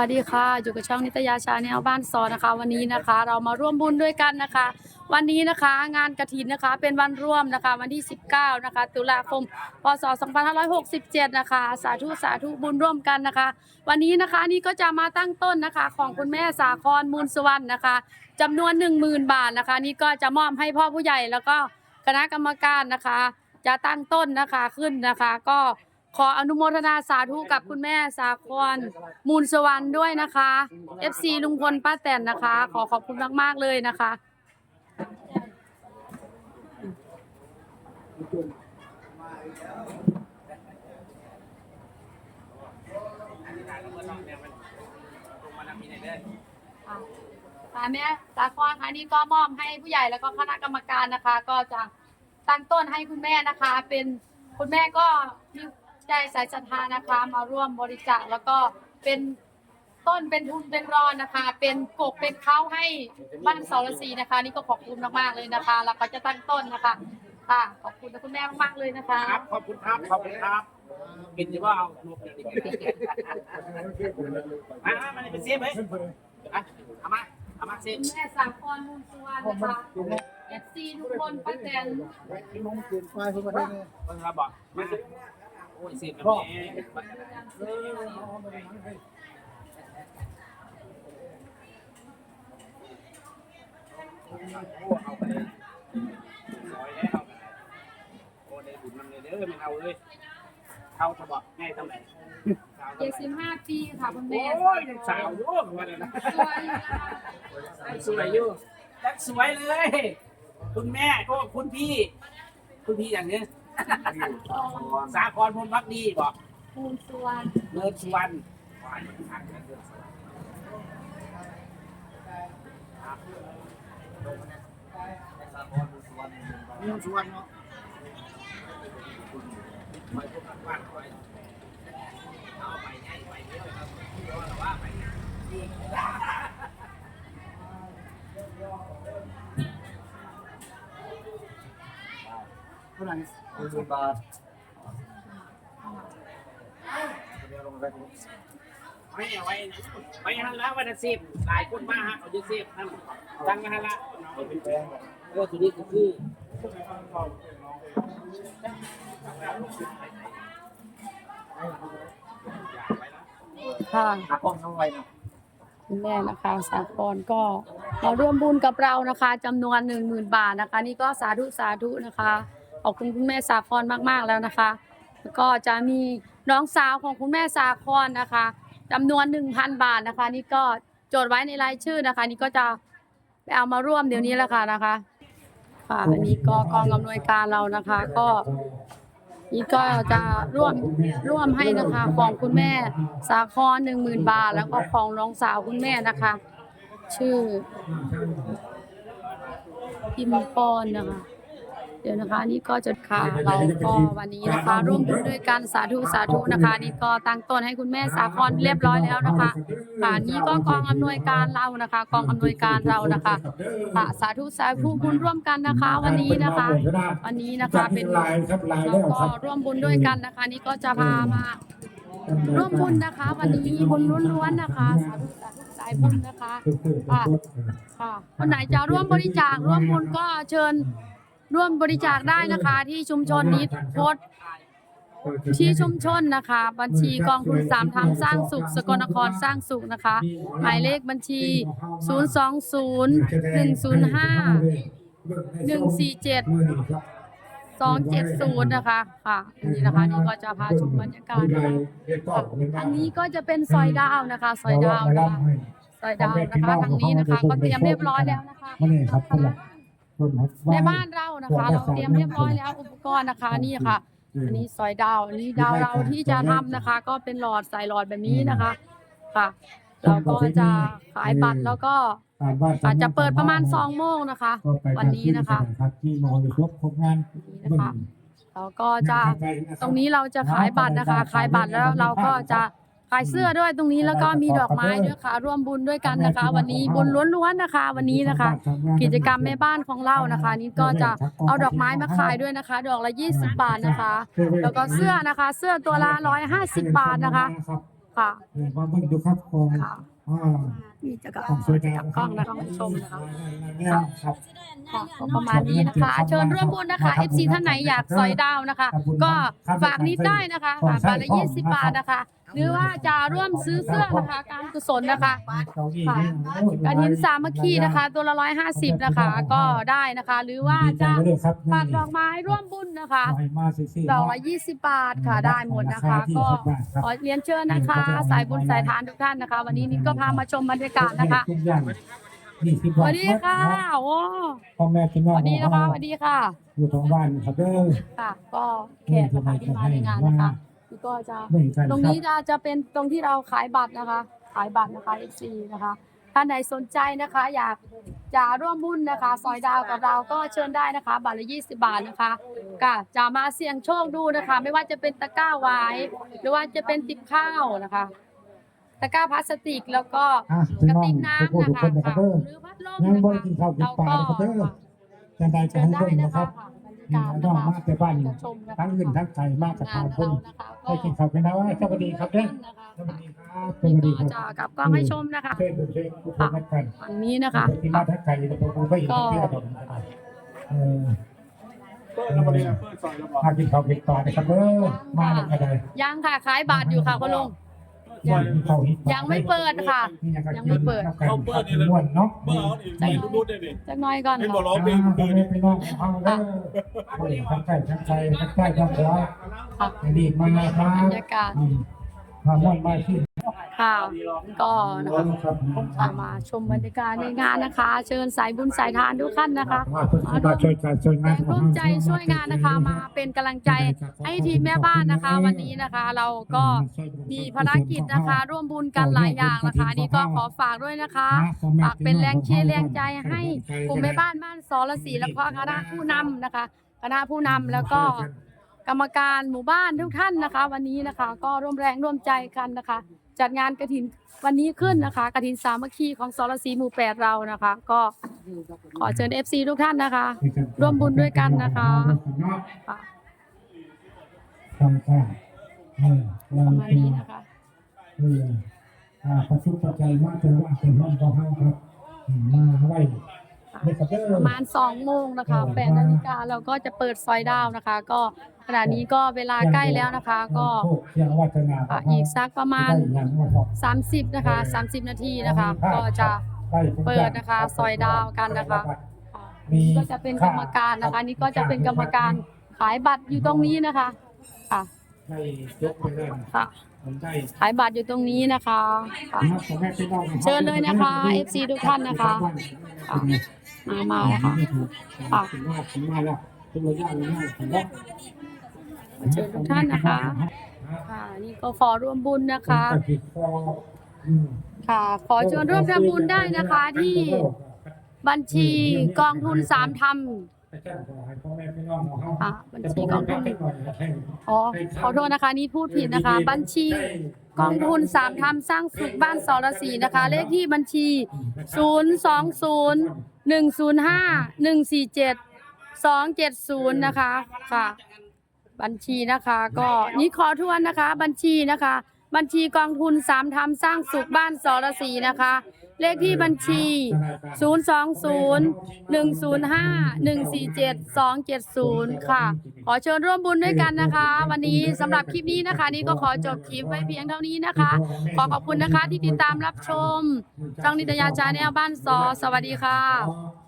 วัสดีค่ะ อยู่กับช่องนิตยาชาแนลบ้านซอนะคะ วันนี้นะคะ เรามาร่วมบุญด้วยกันนะคะ วันนี้นะคะงานกระถินนะคะเป็นวันร่วมนะคะ วันที่ 19 นะคะ ตุลาคม พศ 2567 นะคะ สาธุสาธุบุญร่วมกันนะคะ วันนี้นะคะนี่ก็จะมาตั้งต้นนะคะ ของคุณแม่สาครมูลสวรรณนะคะจำนวน 10,000 บาทนะคะ นี่ก็จะมอบให้พ่อผู้ใหญ่แล้วก็คณะกรรมการนะคะ จะตั้งต้นนะคะขึ้นนะคะก็ ขออนุโมทนาสาธุกับคุณแม่สาครมูลสวรรณด้วยนะคะ FC ลุงพลป้าแตนนะคะ ขอขอบคุณมาก ๆ เลยนะคะค่ะค่ะแม่สาครคะนี่ก็มอบให้ผู้ใหญ่แล้วก็คณะกรรมการนะคะ ก็จะตั้งต้นให้คุณแม่นะคะ เป็นคุณแม่ก็มี ใจสายศรัทธานะคะ มาร่วมบริจาคแล้วก็เป็นต้นเป็นทุนเป็นรอนนะคะ เป็นกบเป็นเข้าให้บ้านสรศรีนะคะ นี่ก็ขอบคุณมากๆเลยนะคะแล้วก็จะตั้งต้นนะคะค่ะขอบคุณคุณแม่มากๆเลยนะคะครับขอบคุณครับขอบคุณครับกินจะว่าเอานกอย่างนี้มามามาเป็นเซฟเฮ้ยอะเอามาเอามาเซฟคุณแม่สาครมูลสุวรรณนะคะเอฟซีทุกคนป้าแตนมองเปลี่ยนไฟล์เข้ามาได้ไงเพิ่งเราบอกมาโอ้ยเซฟแบบนี้เอาไปซอยแล้วโอ้ได้บุญมันเลยเด้อไม่เอาเลยเข้าจะบอกง่ายเท่าไหร่เจ็ดสิบห้าปีค่ะคุณแม่สาวยู่วันนั้สวยนะสวยอยู่ยังสวยเลย คุณแม่ก็คุณพี่ คุณพี่อย่างนี้ สาครพลพักดีบอกมูลสุวรรณเนินสุวรรณเนินสุวรรณเนาะไปพวกกันบ้านไปเอาไปไง หนึ่งหมื่นบาทเดี๋ยวลงไปไม่เอาไว้ไปฮันละวันสิบหลายคนมาฮะเขาจะเซฟนั่นตั้งมาฮันละเอาไปแปลงก่อนเออตัวนี้ก็คือค่ะหากล้องน้องไว้นะคุณแม่นะคะสาครก็มาร่วมบุญกับเรานะคะจำนวนหนึ่งหมื่นบาทนะคะ นี่ก็สาธุสาธุนะคะ ขอบคุณคุณแม่สาครมากๆแล้วนะคะ แล้วก็จะมีน้องสาวของคุณแม่สาครนะคะจำนวนหนึ่งพันบาทนะคะ นี่ก็จดไว้ในรายชื่อนะคะ นี่ก็จะไปเอามาร่วมเดี๋ยวนี้แหละค่ะนะคะค่ะอันนี้ก็กองอำนวยการเรานะคะ ก็นี่ก็จะร่วมร่วมให้นะคะของคุณแม่สาครหนึ่งหมื่นบาท แล้วก็ของน้องสาวคุณแม่นะคะ ชื่อพิมพรนะคะ เดี๋ยวนะคะนี่ก็จะค่ะเราก็วันนี้นะคะร่วมบุญด้วยกันสาธุสาธุนะคะ นี่ก็ตั้งต้นให้คุณแม่สาครเรียบร้อยแล้วนะคะค่ะนี่ก็กองอำนวยการเรานะคะ กองอำนวยการเรานะคะค่ะสาธุสาธุบุญร่วมกันนะคะ วันนี้นะคะ วันนี้นะคะเป็นลายครับลายเราแล้วคก็รับร่วมบุญด้วยกันนะคะ นี่ก็จะพามาร่วมบุญนะคะ วันนี้บุญล้วนๆนะคะสาธุสาธุสายบุญนะคะค่ะค่ะคนไหนจะร่วมบริจาคร่วมบุญก็เชิญ ร่วมบริจาคได้นะคะที่ชุมชนนิดโพสต์ที่ชุมชนนะคะ บัญชีกองทุนสามทางสร้างสุข สกลนครสร้างสุขนะคะ หมายเลขบัญชี 0 2 0 1 0 5 147 270 นะคะ ค่ะนี่นะคะนี่ก็จะพาชมบรรยากาศนะคะค่ะทางนี้ก็จะเป็นซอยดาวนะคะซอยดาวนะคะซอยดาวนะคะทางนี้นะคะก็เตรียมเรียบร้อยแล้วนะคะ ในบ้านเรานะคะ เราเตรียมเรียบร้อยแล้วอุปกรณ์นะคะนี่ค่ะ อันนี้ซอยดาวอันนี้ดาวเราที่จะทำนะคะ ก็เป็นหลอดใส่หลอดแบบนี้นะคะค่ะเราก็จะขายบัตรแล้วก็ตามบ้านอาจจะเปิดประมาณ2โมงนะคะก็ไปวันนี้นะคะครับที่นอนอยู่ครบครบงานนี่นะคะเราก็จะตรงนี้เราจะขายบัตรนะคะ ขายบัตรแล้วเราก็จะ ขายเสื้อด้วยตรงนี้แล้วก็มีดอกไม้ด้วยค่ะ ร่วมบุญด้วยกันนะคะ วันนี้บุญล้วนๆนะคะ วันนี้นะคะ กิจกรรมแม่บ้านของเรานะคะ นี่ก็จะเอาดอกไม้มาขายด้วยนะคะ ดอกละ 20 บาทนะคะ แล้วก็เสื้อนะคะ เสื้อตัวละ150 บาทนะคะค่ะเออมาเบิ่งดูครับของค่ะอ่านี่จะกับของสวยงามกับกล้องนะคะคุณผู้ชมนะคะเนี่ยครับค่ะก็ประมาณนี้นะคะ เชิญร่วมบุญนะคะ FC ท่านไหนอยากสอยดาวนะคะ ก็ฝากนิดได้นะคะค่ะบาทละ20บาทนะคะ หรือว่าจะร่วมซื้อเสื้อนะคะ การกุศลนะคะเก้าอี้ค่ะนี่โอ้ยกระถินสามัคคีนะคะ ตัวละ150นะคะ ก็ได้นะคะ หรือว่าจะดีใจด้วยครับฝากดอกไม้ร่วมบุญนะคะขอให้มาสิสิดอกละ20บาทค่ะได้หมดนะคะ ก็ขอเรียนเชิญนะคะ สายบุญสายทานทุกท่านนะคะ วันนี้นิดก็พามาชมบรรยากาศนะคะทุกอย่างนี่สิบสบาทวัสดีค่ะโอ้พ่อแม่พี่น้สองวัสดีนะคะสวัสดีค่ะ อยู่ตรงบ้านครับเด้อค่ะ ก็แขกนะคะที่มาในงานนะคะนี่ ก็จะเหมือนกันตรงครันี้บจะจะเป็นตรงที่เราขายบัตรนะคะ ขายบัตรนะคะ FC นะคะท่านใดสนใจนะคะ อยากจะร่วมบุญนะคะ ซอยดาวกับเราก็เชิญได้นะคะบัตรละ20 บาทนะคะก็จะมาเสี่ยงโชคดูนะคะ ไม่ว่าจะเป็นตะกร้าไว้หรือว่าจะเป็นติบข้าวนะคะ ตะกร้าพลาสติกแล้วก็อะกพี่ระน้องติกทุกน้ำคนนะทุกคะคนนะครับเด้อหรือพัดลมยังนะบ่คะได้กินข้าวกินเราปลาก็นะครับเด้อจะได้จะเชิญให้ได้เบิ่งนะนะคคะรับบรรยา กาศน้องนะคะมาแต่บ้านจะชมนะคะทั้งเงินทั้งไก่มากกับงาทานนเราพุ่นนะคะได้กินข้าวกันนะว่าสวัสดีครับเด้อสวัสดีครับสวัสนี่ดีก็ครับจะกลับกล้องให้ชมนะคะช่วยดูช่วยผู้คนนักกันฝั่งนี้นะคะที่มาทักไก่แล้วผมก็เห็นเพื่อนผมเออเปิดแล้วมาเลยเปิดซอยแล้วบอกมากินข้าวกินปลานะครับเด้อมาแล้วก็ได้ยังค่ะขายบาทอยู่ค่ะคุณลุงซอ ยข้าวหิยังไม่เปิดค่ะ ยังไม่เปิดเขาเปิดนี่เลยเนาะเปิดเอาดิไม่รู้ได้ดิจักหน้อยก่อนไม่ค่ะบอกร้องเพลอ่างคืนไปน้องเอาเด้อทั้งไก่ทั้งไก่ทั้งไก่ทั้งหัวค่ะดีมามาบรรยากาศมาม่อนมาที่ ค่ะก็นะคะมาชมบรรยากาศในงานนะคะ เชิญสายบุญสายทานทุกท่านนะคะมาช่วยกันช่วยงานร่วมใจช่วยงานนะคะมาเป็นกำลังใจให้ทีมแม่บ้านนะคะ วันนี้นะคะ เราก็มีภารกิจนะคะ ร่วมบุญกันหลายอย่างนะคะนี่ก็ขอฝากด้วยนะคะฝากเป็นแรงเชียร์แรงใจให้กลุ่มแม่บ้านบ้านสรศรีแล้วก็คณะผู้นำนะคะคณะผู้นำแล้วก็กรรมการหมู่บ้านทุกท่านนะคะ วันนี้นะคะ ก็ร่วมแรงร่วมใจกันนะคะ จัดงานกระถินวันนี้ขึ้นนะคะกระถินสามัคคีของสรศรีหมู่แปดเรานะคะ ก็ขอเชิญ FC ทุกท่านนะคะ ร่วมบุญด้วยกันนะคะค่ะทำค่ะเออปเราระมาณเป็นนี้นะคะเอออ่าประชุมปัจจัยมากเจอว่าเป็นห้องของห้องครับอืมมาไว้เด็กกับเด้อ ประมาณ2โมงนะคะ8นาฬิกาเราก็จะเปิดซอยดาวนะคะ ก็ขณะนี้ก็เวลาใกล้แล้วนะคะ ก็เสียงวัฒนาอะอีกสักประมาณได้อย่างว่าบอก30 นะคะ 30 นาทีนะคะ ก็จะได้ทุกเปิอย่าดงนะคะซอยดาวกันนะคะค่ะนี่ก็จะเป็นกรรมการนะคะนี่ก็จะเป็นกรรมการขายบัตรอยู่ตรงนี้นะคะค่ะได้ยกไปเลยค่ะผมได้ขายบัตรอยู่ตรงนี้นะคะค่ะผมแม่พี่น้องเชิญเลยนะคะ FC ทุกท่านนะคะค่ะ มามาแล้วค่ะค่ะผมว่าผมมาแล้วเป็นระยะระยะผมว่าเชิญทุกท่านนะคะ ค่ะนี่ก็ขอร่วมบุญนะคะผมก็ผิดคออืมค่ะขอเชิญร่วมทำบุญได้นะคะที่บัญชีกองทุนสามธรรมอะบัญชีกองทุนอ๋อขอโทษนะคะนี่พูดผิดนะคะ บัญชีกองทุนสามธรรมสร้างสุขบ้านสรศรีนะคะ เลขที่บัญชี 0 2 0 1 0 5 1 4 7 2 7 0นะคะค่ะ บัญชีนะคะ ก็นี่ขอทวนนะคะ บัญชีนะคะ บัญชีกองทุนสามธรรมสร้างสุขบ้านสรศรีนะคะ เลขที่บัญชี 0 2 0 1 0 5 1 4 7 2 7 0 ค่ะ ขอเชิญร่วมบุญด้วยกันนะคะ วันนี้สำหรับคลิปนี้นะคะ นี่ก็ขอจบคลิปไว้เพียงเท่านี้นะคะ ขอขอบคุณนะคะที่ติดตามรับชม ช่องนิตยาชาแนลบ้านซอ สวัสดีค่ะ